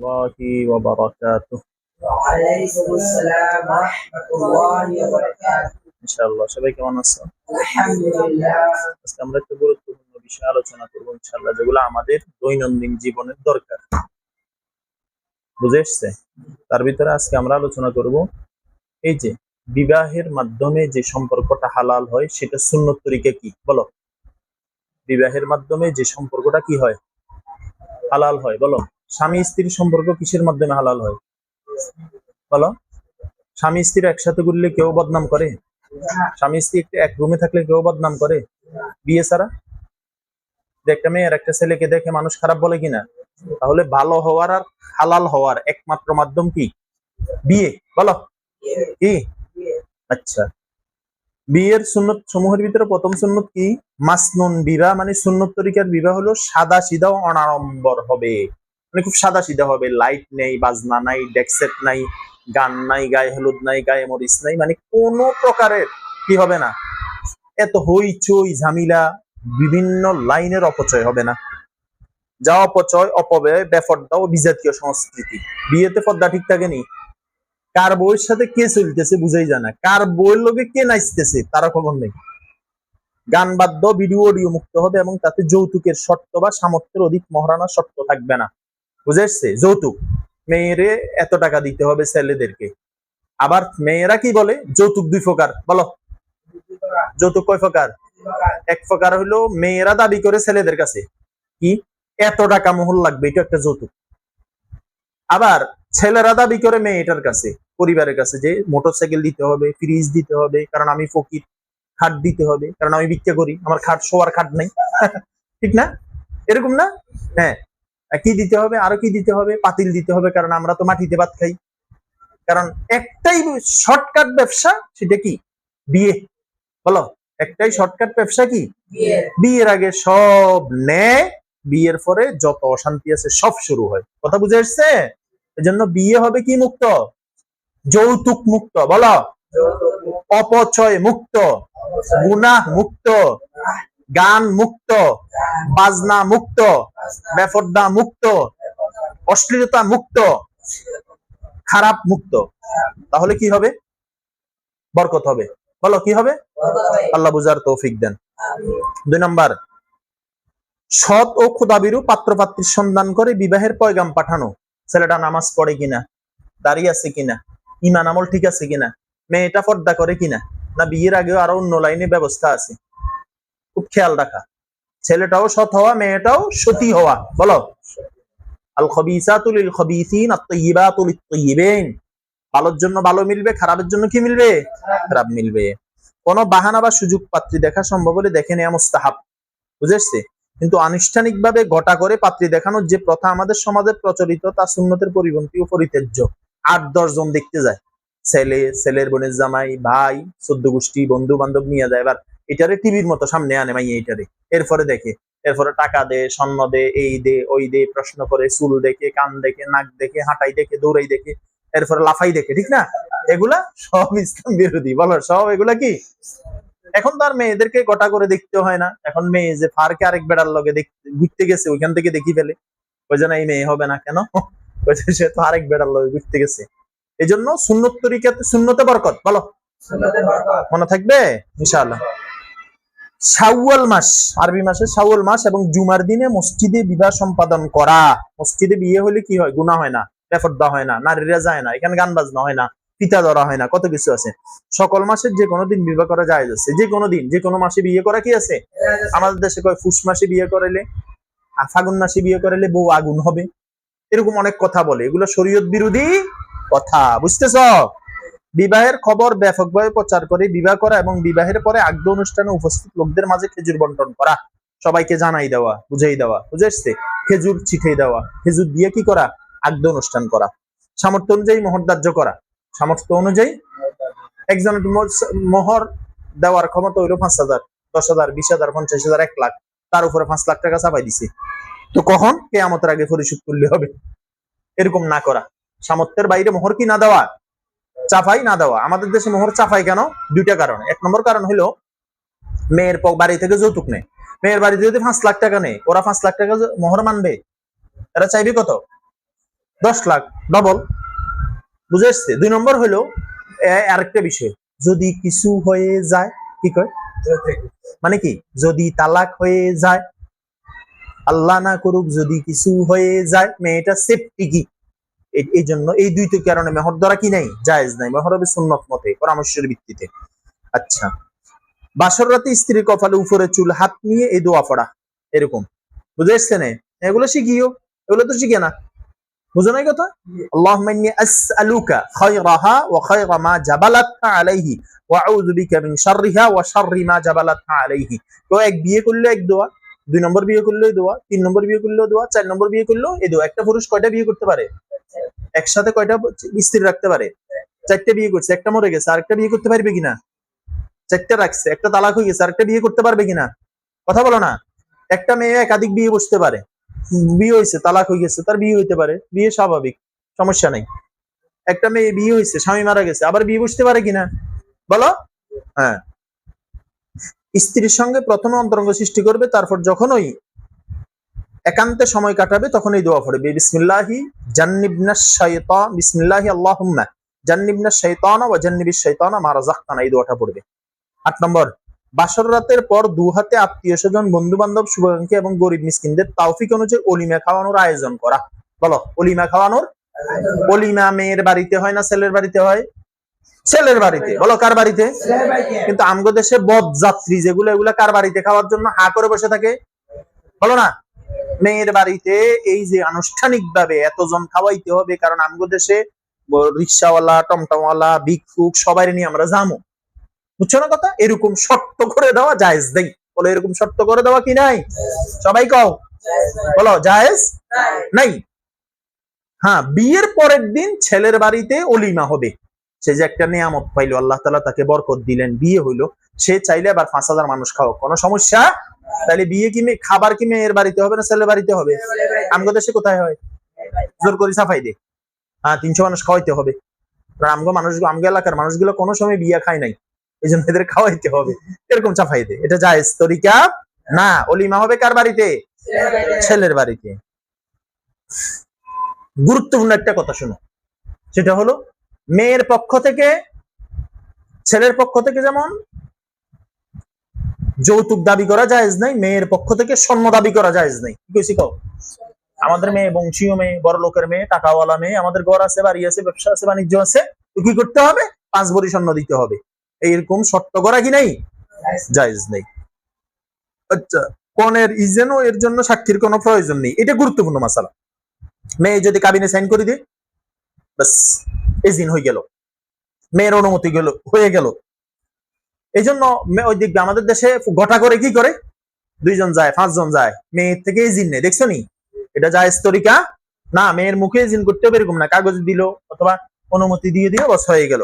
الله وبركاته وعليكم السلام ورحمة الله وبركاته ইনশাআল্লাহ সবাই কেমন আছো الحمد لله আজকে আমরা একটা গুরুত্বপূর্ণ বিষয় আলোচনা করবো ইনশাআল্লাহ যেগুলো আমাদের দৈনন্দিন জীবনের দরকার বুঝে এসছে তার ভিতরে আজকে আমরা আলোচনা করব এই যে বিবাহের মাধ্যমে যে সম্পর্কটা হালাল হয় সেটা সুন্নত তরিকা কি বলো বিবাহের মাধ্যমে যে সম্পর্কটা কি হয় হালাল হয় বলো স্বামী স্ত্রীর সম্পর্ক কিসের মাধ্যমে হালাল হয়? বলো। স্বামী স্ত্রী একসাথে ঘুরলে কেউ বদনাম করে? স্বামী স্ত্রী এক রুমে থাকলে কেউ বদনাম করে? বিয়ে ছাড়া? যে একটা মেয়ের একটা ছেলেকে দেখে মানুষ খারাপ বলে কিনা? তাহলে ভালো হওয়ার আর হালাল হওয়ার একমাত্র মাধ্যম কি? বিয়ে। বলো। কি? আচ্ছা। বিয়ের সুন্নত সমূহের ভিতরে প্রথম সুন্নত কি? মাসনুন বিবাহ মানে সুন্নত তরিকার বিবাহ হলো সাদা, সিধা অনাড়ম্বর হবে। মানে খুব সাদা সিধা হবে লাইট নেই, বাজনা নাই ডেকসেট নাই, গান নাই, গায়ে হলুদ নাই, গায়ে মরিচ নাই মানে কোনো প্রকারের কি হবে না। এত হইচই ঝামেলা, বিভিন্ন লাইনের অপচয় হবে না। যা অপচয়, অপব্যয়, বেফর্দা ও বিজাতীয় সংস্কৃতি। বিয়েতে পর্দা ঠিক থাকেনি। কার বইয়ের সাথে কে চলতেছে বুঝাই যায় না। কার বইয়ের লোকে কে নাচতেছে তারা খবর নেই। গান বাদ্য ভিডিও অডিও মুক্ত হবে এবং তাতে যৌতুকের শর্ত বা সামর্থ্যের অধিক মহারানা শর্ত থাকবে না। বুঝে এসছে যৌতুক। মেয়েরে এত টাকা দিতে হবে ছেলেদেরকে। আবার মেয়েরা কি বলে? যৌতুক দুই প্রকার। বলো। যৌতুক কয় প্রকার? এক প্রকার হলো মেয়েরা দাবি করে ছেলেদের কাছে। কি? এত টাকা মোহর লাগবে, এটা একটা যৌতুক। আবার ছেলেরা দাবি করে মেয়েটার কাছে, পরিবারের কাছে যে মোটরসাইকেল দিতে হবে ফ্রিজ দিতে হবে, কারণ আমি ফকির। খাট দিতে হবে, কারণ আমি ভিক্ষা করি। আমার খাট শোয়ার খাট নাই। ঠিক না? এরকম না? হ্যাঁ। কি দিতে হবে? আরও কি দিতে হবে? পাতিল দিতে হবে কারণ আমরা তো মাটিতে ভাত খাই। কারণ একটাই শর্টকাট ব্যবসা সেটা কি? বিয়ে। বলো একটাই শর্টকাট ব্যবসা কি? বিয়ের আগে সব নেয় বিয়ের পরে যত অশান্তি আছে সব শুরু হয়। কথা বুঝে এসছে? এজন্য বিয়ে হবে কি মুক্ত? যৌতুক মুক্ত। বলো। অপচয় মুক্ত। গুনাহ মুক্ত। গান মুক্ত, বাজনা মুক্ত, বেফর্দা মুক্ত, অশ্লীলতা মুক্ত, খারাপ মুক্ত। তাহলে কি হবে? বরকত হবে। বলো, কি হবে? আল্লাহ বুঝার তৌফিক দেন। দুই নাম্বার, সৎ ও ক্ষুদাবিরু পাত্র পাত্রীর সন্ধান করে বিবাহের পয়গাম পাঠানো। ছেলেটা নামাজ পড়ে কিনা? দাঁড়িয়ে আছে কিনা? ইমান আমল ঠিক আছে কিনা? মেয়েটা পর্দা করে কিনা? না বিয়ের আগেও আরও অন্য লাইনে ব্যবস্থা আছে? খুব খেয়াল রাখা। ছেলেটাও সৎ হওয়া, মেয়েটাও সতী হওয়া। বলো। আল খবিসাতু লিল খবিসিন আত-তাইয়িবাতু ভালোর জন্য ভালো মিলবে, খারাপের জন্য কি মিলবে? খারাপ মিলবে। কোনো বাহানা বা সুযোগ পাত্রী দেখা সম্ভব হলে দেখে নেওয়া মুস্তাহাব। বুঝেছে? কিন্তু আনুষ্ঠানিকভাবে ঘটা করে পাত্রী দেখানোর যে প্রথা আমাদের সমাজে প্রচলিত, তা সুন্নতের পরিপন্থী ও পরিত্যাজ্য। আট, দশ জন দেখতে যায়। ছেলে, ছেলের বোনের জামাই, ভাই চোদ্দ গোষ্ঠী বন্ধু বান্ধব নিয়ে যায়। এবার এটারে টিভির মতো সামনে আনে মাই এইটারে এরপরে দেখে এরপরে টাকা দে স্বর্ণ দে এই দে ওই দে প্রশ্ন করে চুল দেখে কান দেখে নাক দেখে হাঁটাই দেখে দৌড়াই দেখে এরপরে লাফাই দেখে ঠিক না? এগুলা সব ইসলাম বিরোধী। বলো সব এগুলা কি? এখন তো আর মেয়েদেরকে গোটা করে দেখতে হয় না। এখন মেয়ে যে পার্কে আরেক বেড়ার লগে ঘুরতে গেছে ওইখান থেকে দেখি ফেলে। ওই জন্য এই মেয়ে হবে না কেন? সে তো আরেক বেড়ার লগে ঘুরতে গেছে। এই জন্য সুন্নত তরিকাতে সুন্নতে বরকত বলো। মনে থাকবে? ইনশাআল্লাহ। শাওয়াল মাস, আরবি মাসে শাওয়াল মাস এবং জুমার দিনে মসজিদে বিবাহ সম্পাদন করা। মসজিদে বিয়ে হলে কি হয়? গুনাহ হয় না, বেফর্দা হয় না নারীরা যায় না, এখানে গান বাজনা হয় না, পিতা ধরা হয় না, কত কিছু আছে। সকল মাসের যে কোনো দিন বিবাহ করা যায় আছে। যে কোনো দিন, যে কোনো মাসে বিয়ে করা কি আছে? আমাদের দেশে কয় ফুস মাসে বিয়ে করাইলে ফাগুন মাসে বিয়ে করাইলে বউ আগুন হবে। এরকম অনেক কথা বলে। এগুলো শরীয়ত বিরোধী কথা, বুঝতেছ? বিবাহের খবর ব্যাপকভাবে প্রচার করে, বিবাহ করা এবং বিবাহের পরে আগ্রহ অনুষ্ঠানে উপস্থিত লোকদের মাঝে খেজুর বন্টন করা। সবাইকে জানাই দেওয়া, বুঝাই দেওয়া, বুঝে এসছে খেজুর চিঠাই দেওয়া, খেজুর দিয়ে কি করা? আগ্রহ অনুষ্ঠান করা। সামর্থ্য অনুযায়ী মোহর ধার্য করা। সামর্থ্য অনুযায়ী একজনের মোহর দেওয়ার ক্ষমতা হইল পাঁচ হাজার, দশ হাজার, বিশ হাজার, পঞ্চাশ হাজার, এক লাখ। তার উপরে পাঁচ লাখ টাকা চাপাই দিছে। তো কখন? কে কেয়ামতের আগে পরিশোধ করলে হবে। এরকম না করা। সামর্থ্যের বাইরে মোহর কি না দেওয়া? চাফাই না দেওয়া। আমাদের দেশে মোহর চাফাই কেন? দুইটা কারণ। এক নম্বর কারণ হলো, মেয়ের বাড়ি থেকে যৌতুক নেই মেয়ের বাড়িতে যদি পাঁচ লাখ টাকা নেই ওরা পাঁচ লাখ টাকা মোহর মানবে? এরা চাইবে কত? দশ লাখ, ডবল। বুঝে এসছে? দুই নম্বর হলো আরেকটা বিষয়। যদি কিছু হয়ে যায়, কি কয়? মানে কি? যদি তালাক হয়ে যায়, আল্লাহ না করুক যদি কিছু হয়ে যায়, মেয়েটা সেফটি কি? এই জন্য এই দুইটির কারণে মেহর দ্বারা কি নাই? জায়েজ নাই। মেহর হবে সুন্নত মতে, পরামর্শের ভিত্তিতে। আচ্ছা। বাসর রাতে স্ত্রীর কপালে উপরে চুল, হাত নিয়ে এই দোয়া পড়া। এরকম। বুঝে এসছে না? এগুলো শিখিও। এগুলো তো শিখে না। বুঝো নাই কথা? আসআলুকা খায়রাহা ওয়া খায়রা মা জাবালাতহা আলাইহি ওয়া আউযু বিকা মিন শাররিহা ওয়া শাররি মা আলাইহি। তো এক বিয়ে করলে এক দোয়া, দুই নম্বর বিয়ে করলেও দোয়া, তিন নম্বর বিয়ে করলেও দোয়া, চার নম্বর বিয়ে করলেও এই দোয়া। একটা পুরুষ কয়টা বিয়ে করতে পারে? একসাথে কয়টা স্ত্রী রাখতে পারে? চারটা বিয়ে করছে, একটা মরে গেছে, আরেকটা বিয়ে করতে পারবে কিনা? চারটা রাখছে, একটা তালাক হয়ে গেছে, আরেকটা বিয়ে করতে পারবে কিনা? কথা বলো না। একটা মেয়ে একাধিক বিয়ে বসতে পারে। বিয়ে হয়েছে, তালাক হয়ে গেছে, তার বিয়ে হইতে পারে। বিয়ে স্বাভাবিক, সমস্যা নাই। একটা মেয়ে বিয়ে হয়েছে, স্বামী মারা গেছে, আবার বিয়ে বসতে পারে কিনা? বলো? হ্যাঁ। স্ত্রীর সঙ্গে প্রথমে অন্তরঙ্গ সৃষ্টি করবে, তারপর যখন ওই একান্তে সময় কাটাবে তখন এই দোয়া পড়বে। বিসমিল্লাহি জান্নিবনা শাইতান, বিসমিল্লাহি আল্লাহুম্মা। জান্নিবনা শাইতানা ওয়া জান্নিবিশ শাইতানা, মা রাযাকতানা, এই দোয়াটা পড়বে। আট নম্বর, বাসর রাতের পর দু হাতে আত্মীয় স্বজন বন্ধু বান্ধব শুভাকাঙ্ক্ষী এবং গরিব মিসকিনদের তাওফিক অনুযায়ী অলিমা খাওয়ানোর আয়োজন করা। বলো, অলিমা খাওয়ানোর? অলিমা মেয়ের বাড়িতে হয় না ছেলের বাড়িতে হয়? ছেলের বাড়িতে। বলো, কার বাড়িতে? কিন্তু আমগো দেশে বদযাত্রী যেগুলো, এগুলো কার বাড়িতে? খাওয়ার জন্য হা করে বসে থাকে? বলো না? মেয়ের বাড়িতে এই যে আনুষ্ঠানিক ভাবে এতজন খাওয়াইতে হবে, কারণ আমগো দেশে রিক্সাওয়ালা, টমটমওয়ালা, ভিক্ষুক সবাই নিয়ে আমরা যাব বুঝছ না কথা? এরকম শর্ত করে দেওয়া জায়েজ দেই বলো, এরকম শর্ত করে দেওয়া কি নাই? সবাই কও। বলো, জায়েজ নাই? হ্যাঁ বিয়ের পরের দিন ছেলের বাড়িতে অলিমা হবে। সে যে একটা নিয়ামত পাইলো, আল্লাহ তালা তাকে বরকত দিলেন, বিয়ে হইল। সে চাইলে আবার পাঁচ হাজার মানুষ খাও। কোনো সমস্যা? তাহলে বিয়ে কি খাবার কি মেয়ের বাড়িতে হবে না, ছেলের বাড়িতে হবে? আমগো দেশে কোথায় হয়? জোর করে সাফাই দে। হ্যাঁ তিনশো মানুষ খাওয়াইতে হবে। আমগো মানুষ আমগো এলাকার মানুষগুলো কোনো সময় বিয়ে খায় নাই। এই জন্য এদের খাওয়াইতে হবে। এরকম চাফাই দে। এটা জায়েজ তরিকা? না, অলিমা হবে কার বাড়িতে? ছেলের বাড়িতে। গুরুত্বপূর্ণ একটা কথা শোনো। সেটা হলো, মেয়ের পক্ষ থেকে, ছেলের পক্ষ থেকে যেমন যৌতুক দাবি করা জায়েজ নাই, মেয়ের পক্ষ থেকে স্বর্ণ দাবি করা জায়েজ নাই। কি আমাদের মেয়ে বংশীয় মেয়ে, বড় লোকের মেয়ে, টাকাওয়ালা মেয়ে, আমাদের ঘর আছে, বাড়ি আছে, ব্যবসা আছে, বাণিজ্য আছে কি করতে হবে? পাঁচ ভরি স্বর্ণ দিতে হবে। এইরকম শর্ত করা কি নাই? জায়েজ নেই। আচ্ছা কনের ইজেনও এর জন্য সাক্ষীর কোনো প্রয়োজন নেই। এটা গুরুত্বপূর্ণ মাসালা। মেয়ে যদি কাবিনে সাইন করে দিয়ে বাস এজিন হয়ে গেল। মেয়ের অনুমতি গেল, হয়ে গেল। এই জন্য ওই দেখবে আমাদের দেশে গোটা করে কি করে? দুইজন যায়, পাঁচজন যায়। মেয়ের থেকে এজিন নেই দেখছ নি? এটা যায় তরিকা না, মেয়ের মুখে এজিন করতে হবে এরকম না, কাগজ দিল অথবা অনুমতি দিয়ে দিল, বস হয়ে গেল।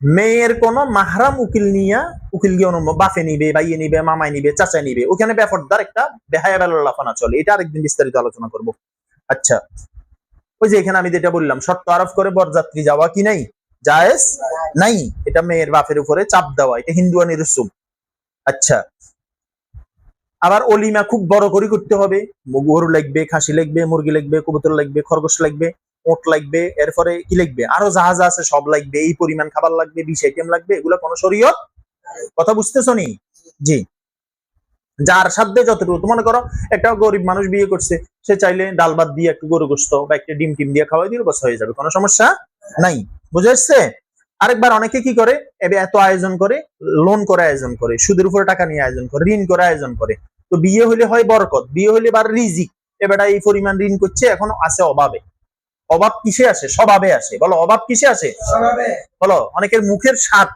মেয়ের কোন মাহরাম উকিল নিয়া উকিল গিয়ে অনুম বাফে নিবে বাইয়ে নিবে মামাই নিবে চাচা নিবে, ওখানে ব্যাপারদার একটা বেহায়া বেলাফানা চলে। এটা আরেকদিন বিস্তারিত আলোচনা করব। আচ্ছা ওই যে এখানে আমি যেটা বললাম শর্ত আরোপ করে বরযাত্রী যাওয়া কি নাই? জায়েজ? নাই। এটা মেয়ের বাপের উপরে চাপ দেওয়া। এটা হিন্দুয়ানি রসুম আচ্ছা। আবার অলিমা খুব বড় করে করতে হবে। গরু লাগবে, খাসি লাগবে, মুরগি লাগবে, কবুতর লাগবে, খরগোশ লাগবে, ওট লাগবে, এরপরে কি লাগবে? আরও জাহাজ আছে সব লাগবে। এই পরিমাণ খাবার লাগবে, বিশ আইটেম লাগবে, এগুলো কোনো শরীয়ত? কথা বুঝতেছো নি? জি। যার সাধ্যে যতটুকু। মনে করো, একটা গরিব মানুষ বিয়ে করছে, সে চাইলে ডাল ভাত দিয়ে একটু গরু গোস্ত বা একটা ডিম টিম দিয়ে খাওয়াই দিলে বস হয়ে যাবে। কোনো সমস্যা নাই। বুঝে এসছে? আরেকবার অনেকে কি করে? এবে এত আয়োজন করে লোন করে আয়োজন করে সুদের উপরে টাকা নিয়ে আয়োজন করে ঋণ করে আয়োজন করে। তো বিয়ে হলে হয় বরকত বিয়ে হলে বার রিজিক। এবারটা এই পরিমাণ ঋণ করছে এখন আছে অভাবে। অভাব কিসে আসে? স্বভাবে আসে। বলো অভাব কিসে আসে? বলো অনেকের মুখের স্বাদ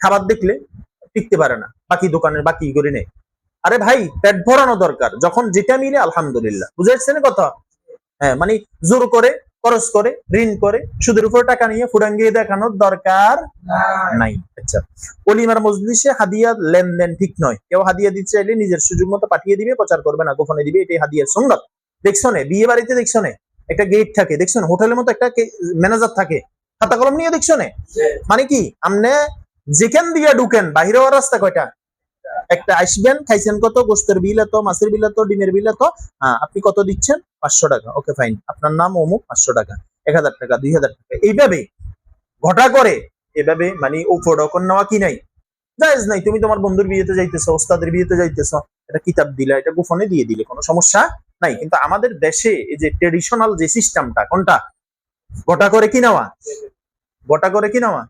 খাবার দেখলে টিকতে পারে না। বাকি দোকানের বাকি করে নেই আরে ভাই পেট ভরানো দরকার। যখন যেটা মিলে আলহামদুলিল্লাহ। বুঝে যাচ্ছেন কথা? হ্যাঁ মানে জোর করে খরচ করে ঋণ করে সুদের উপর টাকা নিয়ে ফুরাঙ্গিয়ে দেখানোর দরকার নাই। আচ্ছা অলিমার মজলিসে হাদিয়া লেনদেন ঠিক নয়। কেউ হাদিয়া দিতে চাইলে নিজের সুযোগ মতো পাঠিয়ে দিবে প্রচার করবে না গোপনে দিবে এটাই হাদিয়ার সুন্নত দেখছ নে বিয়ে বাড়িতে দেখছ নে একটা গেট থাকে দেখছ না হোটেলের মতো একটা ম্যানেজার থাকে। খাতা কলম নিয়ে দেখছ নে? মানে কি? আমনে যেখান দিয়ে ঢুকেন বাহিরে রাস্তা কয়টা? একটা আসবেন খাইছেন কত? গোস্তের বিল এত, মাছের বিল এত, ডিমের বিল এত? হ্যাঁ আপনি কত দিচ্ছেন? পাঁচশো টাকা। Okay, fine. আপনার নাম অমুক, পাঁচশো টাকা। এক হাজার টাকা, দুই হাজার টাকা। এইভাবে ঘটা করে, এভাবে মানে উপডকন নেওয়া কি নাই? জায়েজ নাই। তুমি তোমার বন্ধুর বিয়েতে যাইতেছো, ওস্তাদের বিয়েতে যাইতেছো। এটা কিতাব দিলে, এটা গোপনে দিয়ে দিলে, কোনো সমস্যা নাই। কিন্তু আমাদের দেশে এই যে ট্রেডিশনাল যে সিস্টেমটা কোনটা? গোটা করে কি নেওয়া? গোটা করে কি নেওয়া?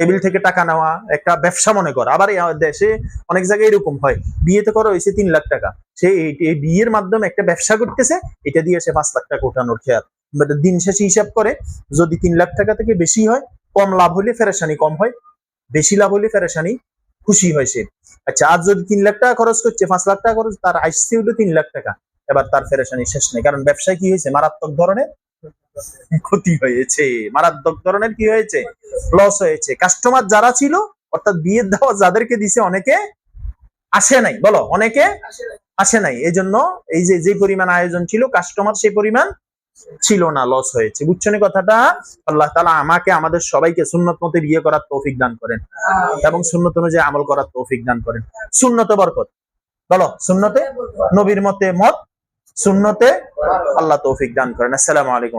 টেবিল থেকে টাকা নেওয়া, একটা ব্যবসা মনে কর। আবার দেশে অনেক জায়গায় এরকম হয়। বিয়েতে করা হয়েছে তিন লাখ টাকা। সে এই- বিয়ের মাধ্যমে একটা ব্যবসা করতেছে, এটা দিয়ে সে পাঁচ লাখ টাকা ওঠানোর খেয়াল। দিন শেষে হিসাব করে, যদি তিন লাখ টাকা থেকে বেশি হয়, কম লাভ হলে ফেরেশানি কম হয়। বেশি লাভ হলে ফেরেশানি খুশি হয় সে। আচ্ছা আজ যদি তিন লাখ টাকা খরচ করছে, পাঁচ লাখ টাকা খরচ, তার আসছে হলো তিন লাখ টাকা। এবার তার ফেরেশানি শেষ নেই। কারণ ব্যবসায় কি হয়েছে? মারাত্মক ধরনের ক্ষতি হয়েছে। মারাত্মক ধরনের কি হয়েছে? লস হয়েছে। কাস্টমার যারা ছিল অর্থাৎ বিয়ের দাওয়া যাদেরকে দিছে অনেকে আসে নাই। বলো অনেকে আসে নাই। এই জন্য এই যে যে পরিমাণ আয়োজন ছিল কাস্টমার সেই পরিমাণ ছিল না লস হয়েছে। বুঝছেন কথাটা? আল্লাহ তালা আমাকে আমাদের সবাইকে সুন্নত মতে বিয়ে করার তৌফিক দান করেন। এবং সুন্নত অনুযায়ী আমল করার তৌফিক দান করেন। সুন্নতে বরকত। বলো সুন্নতে? নবীর মতে মত? সুন্নতে? আল্লাহ তৌফিক দান করেন। আসসালামু আলাইকুম